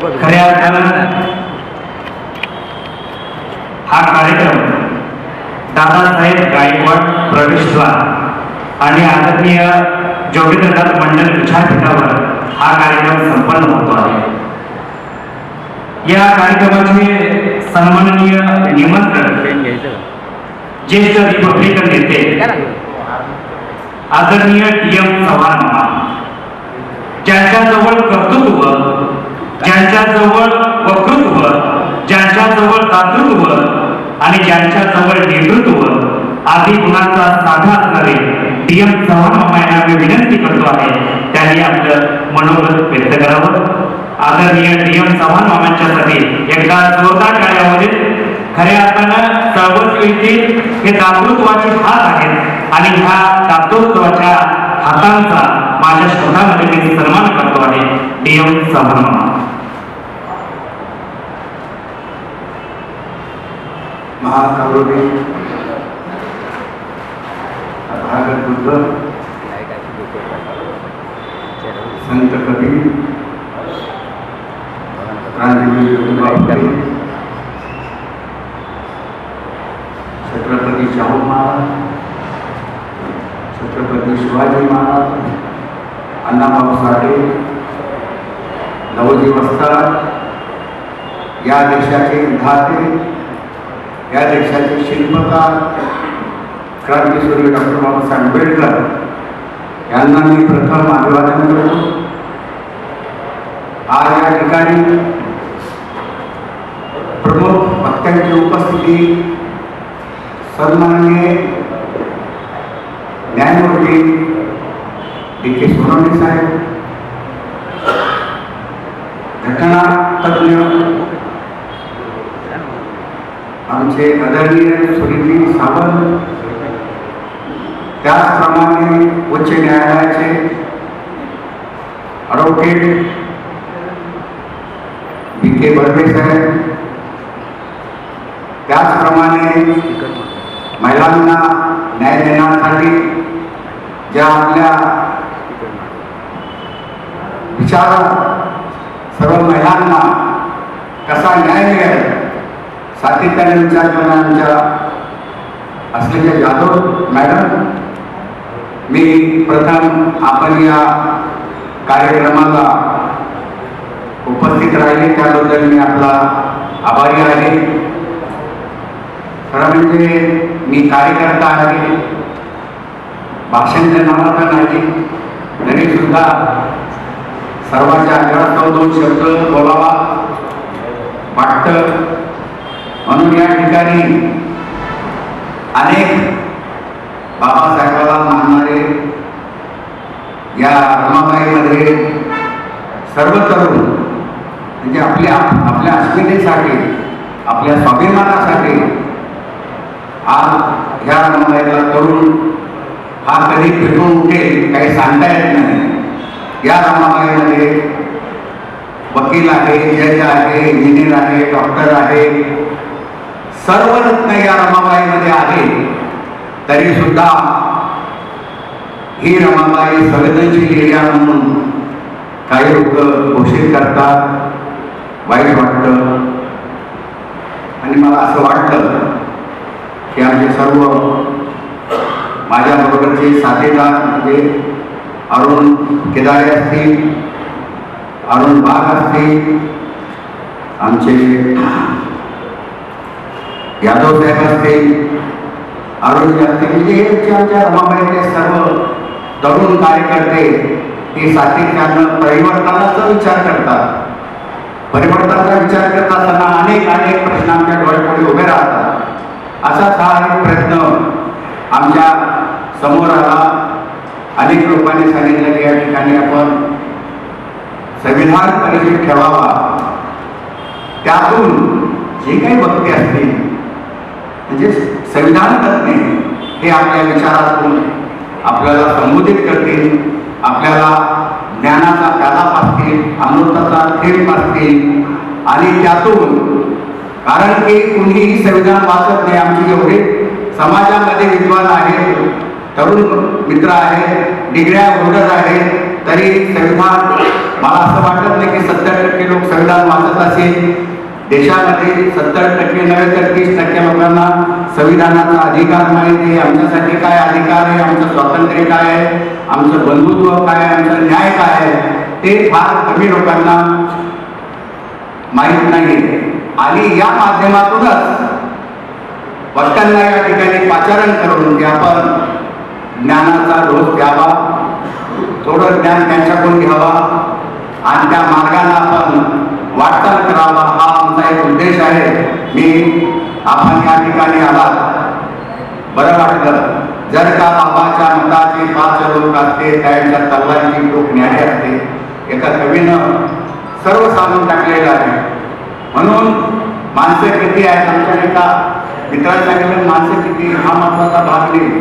खऱ्या अर्थानं हा कार्यक्रम दादासाहेब गायकवाड प्रवेशद्वार आणि आदरणीय जोगेंद्रनाथ मंडल विचारपीठावर हा कार्यक्रम संपन्न होतो आहे. या कार्यक्रमाचे सन्माननीय निमंत्रण ज्येष्ठ रिपब्लिकन नेते आदरणीय टी एम चव्हाण ज्यांच्याजवळ कर्तृत्व ज्यांच्याजवळ वक्तृत्व ज्यांच्याजवळ दातृत्व आणि ज्यांच्याजवळ नेतृत्व आदी गुणांचा साधा असणारे डी एम चव्हाण मामा मी विनंती करतो आहे त्यांनी आपलं मनोगत व्यक्त करावं. आदरणीय डी एम चव्हाण मामांच्यासाठी एकदा जोरदार टाळ्यामध्ये खऱ्या अर्थानं चळवळीतील हे दातृत्वाचे हात आहेत आणि ह्या दातृत्वाच्या हातांचा माझ्या शोधामध्ये मी सन्मान करतो आहे डी एम चव्हाण मामा. महाकरुणी भागत बुद्ध. संत कवी. क्रांतीवीर छत्रपती शाहू महाराज. छत्रपती शिवाजी महाराज. अण्णाभाऊ साठे. नवजी वस्ताद. या देशाचे धाते या देशाचे शिल्पकार क्रांतीसूर्य डॉक्टर बाबासाहेब आंबेडकर. यांना मी प्रथम अभिवादन करतो. आज या ठिकाणी प्रमुख वक्त्यांची उपस्थिती सन्माननीय न्यायमूर्ती डी के सोनवणे साहेब आमचे आदरणीय सुनीती सावंत त्याचप्रमाणे उच्च न्यायालयाचे ॲडव्होकेट बी के बर्वे साहेब त्याचप्रमाणे महिलांना न्याय देण्यासाठी ज्या आपल्या विचार सर्व महिलांना कसा न्याय मिळेल सातत्याने विचार करणाऱ्या असलेल्या जाधव मॅडम मी प्रथम आपण या कार्यक्रमाला उपस्थित राहिले. त्याबद्दल मी आपला आभारी आहे. खरं म्हणजे मी कार्यकर्ता आहे. भाषण पण आहे तरी सुद्धा सर्वांच्या आग्रहास्तव दोन शब्द बोलावा वाटतं. म्हणून या ठिकाणी अनेक बाबासाहेबाला मानणारे या रमाबाईमध्ये सर्व तरुण म्हणजे आपल्या आपल्या अस्मितेसाठी आपल्या स्वाभिमानासाठी आज ह्या रमाबाईला तरुण हा कधी पेटून उठेल काही सांगता येत नाही. या रमाबाईमध्ये वकील आहे जज आहे इंजिनियर आहे डॉक्टर आहे सर्व रत्न या रमाबाईमध्ये आहे तरी सुद्धा ही रमाबाई संवेदनशील एरिया म्हणून काही लोक घोषित करतात वाईट वाटतं. आणि मला असं वाटतं की आमचे सर्व माझ्याबरोबरचे साथीदार म्हणजे अरुण केदारे असतील अरुण बाग असतील आमचे यादव साहेब असतील अरुण असतील म्हणजे हे आमच्या रमाबाईचे सर्व तरुण कार्यकर्ते ते सातत्यानं परिवर्तनाचा विचार करतात. परिवर्तनाचा विचार करत असताना अनेक अनेक प्रश्न आमच्या डोळ्यापुढे उभे राहतात. असाच हा एक प्रश्न आमच्यासमोर आला. अनेक लोकांनी सांगितलं की या ठिकाणी आपण संविधान परिषद ठेवावा. त्यातून जे काही वक्ते असतील म्हणजे संविधान तज्ञ हे आपल्या विचारातून आपल्याला संबोधित करतील आपल्याला ज्ञानाचा प्याला पासतील अमृताचा थेट पाचतील आणि त्यातून कारण की कुणीही संविधान वाचत नाही आमचे एवढे समाजामध्ये विद्वान आहेत तरुण मित्र आहेत डिग्र्या होल्डर आहेत तरी संविधान मला असं वाटत नाही की सत्तर टक्के लोक संविधान वाचत असेल. देशामध्ये सत्तर टक्के नव्हे तर तीस टक्के लोकांना संविधानाचा अधिकार माहिती आहे. आमच्यासाठी काय अधिकार आहे? आमचं स्वातंत्र्य काय आहे? आमचं बंधुत्व काय आहे? आमचं न्याय काय आहे? ते फार कमी लोकांना माहीत नाही. आणि या माध्यमातूनच भक्तांना या ठिकाणी पाचारण करून की आपण ज्ञानाचा रोज घ्यावा थोडं ज्ञान त्यांच्याकडून घ्यावा आणि त्या मार्गाला आपण वाटचाल करावा हा आमचा एक उद्देश आहे. मी आपण या ठिकाणी आलात बरं वाटलं. जर का बाबाच्या मताचे पाच लोक असते त्यांच्या तल्लाची लोक न्याय असते. एका कवीनं सर्व सांगून टाकलेलं आहे. म्हणून माणसं किती आहेत आमच्या एका मित्राला सांगितलं माणसं किती? हा महत्त्वाचा भाग नाही.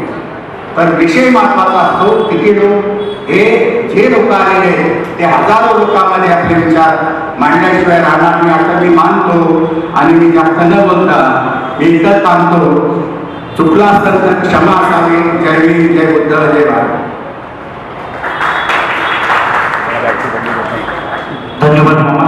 तर विषय महत्त्वाचा असतो किती लोक हे जे लोक आलेले ते हजारो लोकांमध्ये आपले विचार मांडल्याशिवाय राहणार मी असं मी मानतो आणि मी जास्त न बोलता मी इथं चुकला असेल तर क्षमा असावी. जय मी जय बुद्ध जय भारत. धन्यवाद.